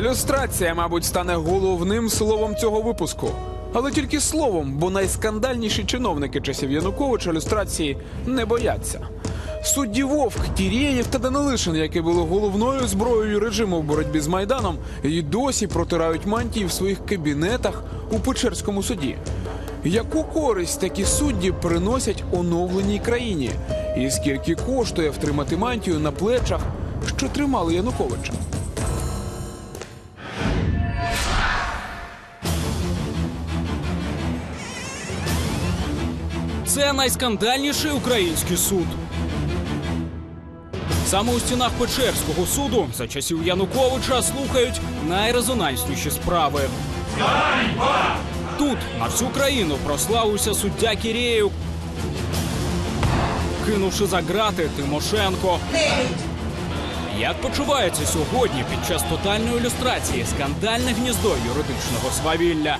Люстрація, мабуть, стане головним словом цього випуску. Але тільки словом, бо найскандальніші чиновники часів Януковича люстрації не бояться. Судді Вовк, Кірєєв та Данилишин, які були головною зброєю режиму в боротьбі з Майданом, і досі протирають мантії в своїх кабінетах у Печерському суді. Яку користь такі судді приносять оновленій країні? І скільки коштує втримати мантію на плечах, що тримали Януковича? Це найскандальніший український суд. Саме у стінах Печерського суду за часів Януковича слухають найрезонансніші справи. Тут на всю країну прославився суддя Кірєєв, кинувши за грати Тимошенко. Як почувається сьогодні під час тотальної ілюстрації скандальне гніздо юридичного свавілля?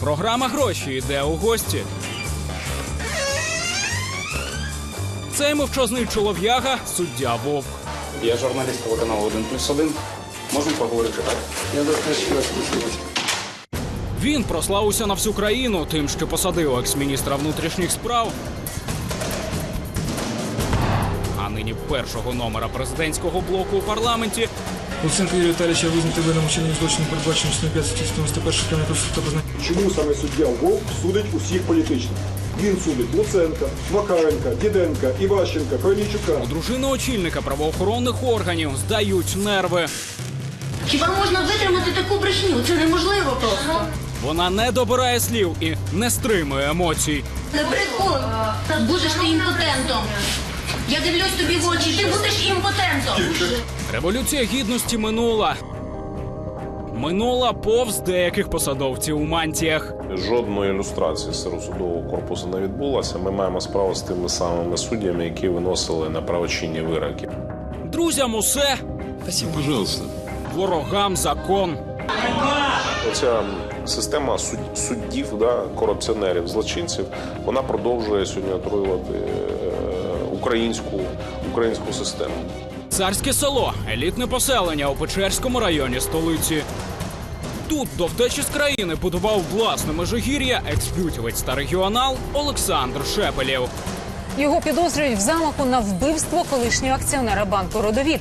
Програма гроші йде у гості. Цей мовчазний чолов'яга суддя Вовк. Я журналіст телеканалу 1 плюс 1. Можемо поговорити так? Він прославився на всю країну тим, що посадив екс-міністра внутрішніх справ. А нині першого номера президентського блоку у парламенті Луценко Юрія Віталійовича визнати винним учинення злочину, передбачено частиною 591 Кримінального кодексу та познання. Чому саме суддя Вовк судить усіх політично? Він судить Луценка, Макаренка, Діденка, Іващенка, Корнійчука. у дружини очільника правоохоронних органів здають нерви. Хіба можна витримати таку брехню? Це неможливо просто. Вона не добирає слів і не стримує емоцій. Не прикол. Будеш ти імпотентом. Я дивлюсь тобі в очі, ти будеш імпотентом. Революція гідності минула. Минула повз деяких посадовців у мантіях. Жодної ілюстрації серед судового корпусу не відбулося. Ми маємо справу з тими самими суддями, які виносили на правочинні вироки. Друзям усе, Пожалуйста. ворогам закон. Оця система суд- суддів, да, корупціонерів, злочинців, вона продовжує сьогодні отруювати е, українську, українську систему. Царське село, елітне поселення у Печерському районі столиці. Тут до втечі з країни будував власне межигір'я експютівець та регіонал Олександр Шепелєв. Його підозрюють в замаху на вбивство колишнього акціонера банку Родовід.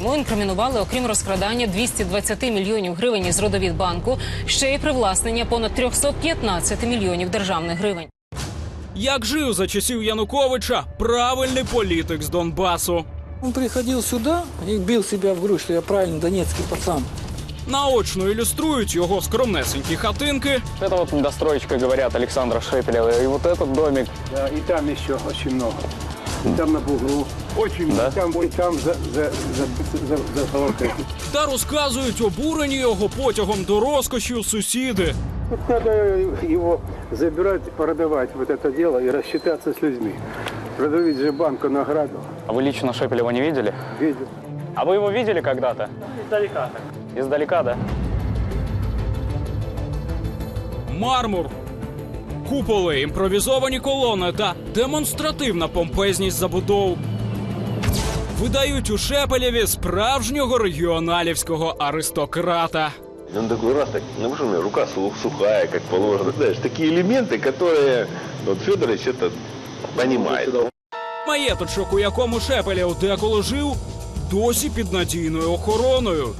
Йому інкримінували, окрім розкрадання 220 мільйонів гривень із Родовідбанку, ще й привласнення понад 315 мільйонів державних гривень. Як жив за часів Януковича правильний політик з Донбасу. Он приходил сюда и бил себя в грудь, что я правильный донецкий пацан. Наочно ілюструють його скромнесенькі хатинки Это вот недостроечка, говорят, Александра Шепелева. И вот этот домик. Да, и там еще очень много. И там на бугру. Очень Да? Там, и там за, за, за, за, за палаткой. та розказують обурені його потягом до розкошів сусіди. Вот надо его забирать, продавать вот это дело и рассчитаться с людьми. Продавить же банку награду. А вы лично Шепелева не видели? Видел. А вы его видели когда-то? Издалека. Издалека, да? мармур, куполи, імпровізовані колони та демонстративна помпезність забудов. Видають у Шепелєві справжнього регіоналівського аристократа. Он такой раз так, ну что у меня рука су- сухая, как положено. Знаешь, такие элементы, которые вот Федорович это понимает. Маєточок, у якому Шепелєв деколи жив, досі під надійною охороною.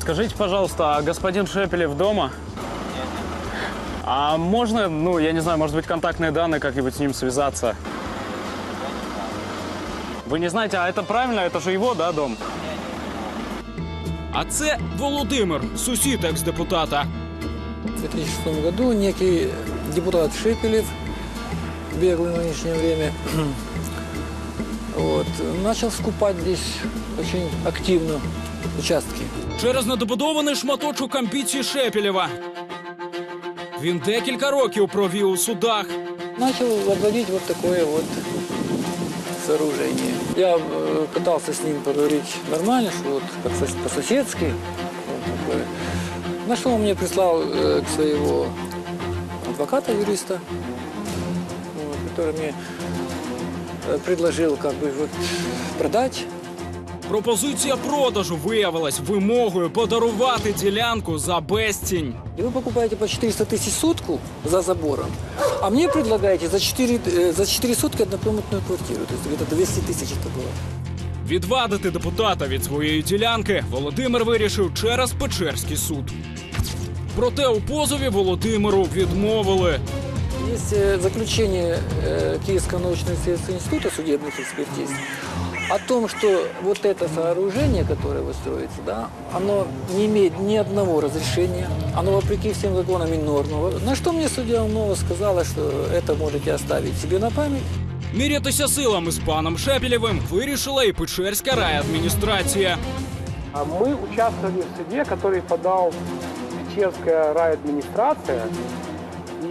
Скажите, пожалуйста, а господин Шепелев дома? А можно, ну, я не знаю, может быть, контактные данные, как-нибудь с ним связаться? Вы не знаете, а это правильно? Это же его, да, дом? А це Володимир, сусід екс-депутата. В 2006 году некий депутат Шепелев, беглый в нынешнее время, вот, начал скупать здесь очень активно участки. через недобудований шматочок амбіцій Шепелєва. Він декілька років провів у судах. Начал возводить вот такое вот сооружение. Я э, пытался с ним поговорить нормально, что вот по- по-соседски. Вот такое. На что он мне прислал э, своего адвоката, юриста, вот, который мне э, предложил как бы вот продать Пропозиція продажу виявилась вимогою подарувати ділянку за безцінь. И вы покупаете по 400 тысяч сотку за забором, а мне предлагаете за 4, э, за 4 сотки однокомнатную квартиру. То есть где-то 200 тысяч это было. Відвадити депутата від своєї ділянки Володимир вирішив через Печерський суд. Проте у позові Володимиру відмовили. Есть э, заключение э, Киевского научного исследовательского института судебных экспертиз о том, что вот это сооружение, которое вы строите, да, оно не имеет ни одного разрешения, оно вопреки всем законам и нормам. На что мне судья Умнова сказала, что это можете оставить себе на память. Мірятися силами з паном Шепелєвим вирішила і Печерська райадміністрація. А мы участвовали в суде, который подал Печерская райадминистрация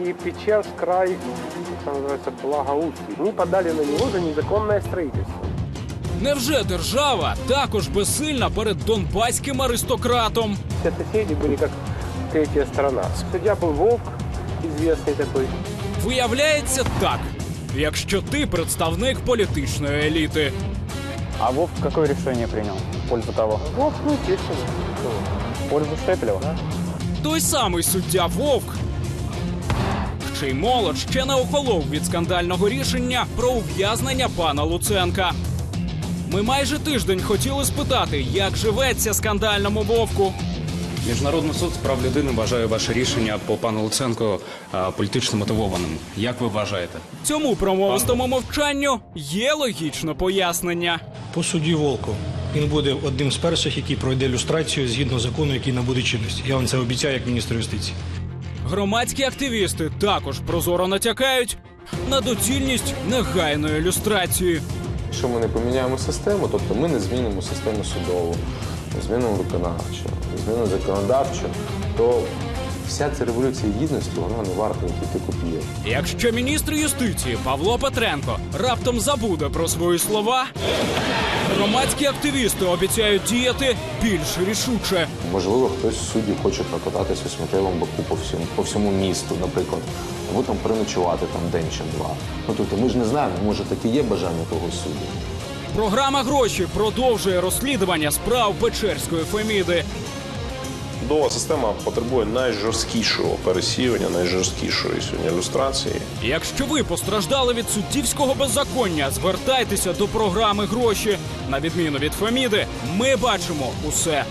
и Печерск рай, как это называется, благоустрой. Мы подали на него за незаконное строительство. Невже держава також безсильна перед донбаським аристократом? Все соседи были как третья сторона. Судья был Вовк, известный такой. Виявляється так. Якщо ти представник політичної еліти, А Вов какое решение принял в пользу кого? Вовк, ну, естественно. В пользу Шепелева? той самий суддя Вовк, чий молод ще не охолов від скандального рішення про ув'язнення пана Луценка. Ми майже тиждень хотіли спитати, як живеться скандальному вовку. Міжнародний суд з прав людини вважає ваше рішення по пану Луценко а, політично мотивованим. Як ви вважаєте? Цьому промовистому мовчанню є логічне пояснення. По суді Волков. Він буде одним з перших, який пройде люстрацію згідно закону, який набуде чинності. Я вам це обіцяю як міністр юстиції. Громадські активісти також прозоро натякають на доцільність негайної люстрації. Якщо ми не поміняємо систему, тобто ми не змінимо систему судову, не змінимо виконавчу, не змінимо законодавчу, то вся ця революція гідності вона не варта тільки копійок. Якщо міністр юстиції Павло Петренко раптом забуде про свої слова, громадські активісти обіцяють діяти більш рішуче. Можливо, хтось з суддів хоче прокататися у сміттєвому баку по всьому, по всьому місту, наприклад, або там переночувати там день чи два. Ну тобто ми ж не знаємо, може таке є бажання когось судді. Програма гроші продовжує розслідування справ Печерської Феміди. Судова система потребує найжорсткішого пересіювання, найжорсткішої сьогодні ілюстрації. Якщо ви постраждали від суддівського беззаконня, звертайтеся до програми гроші. На відміну від Феміди, ми бачимо усе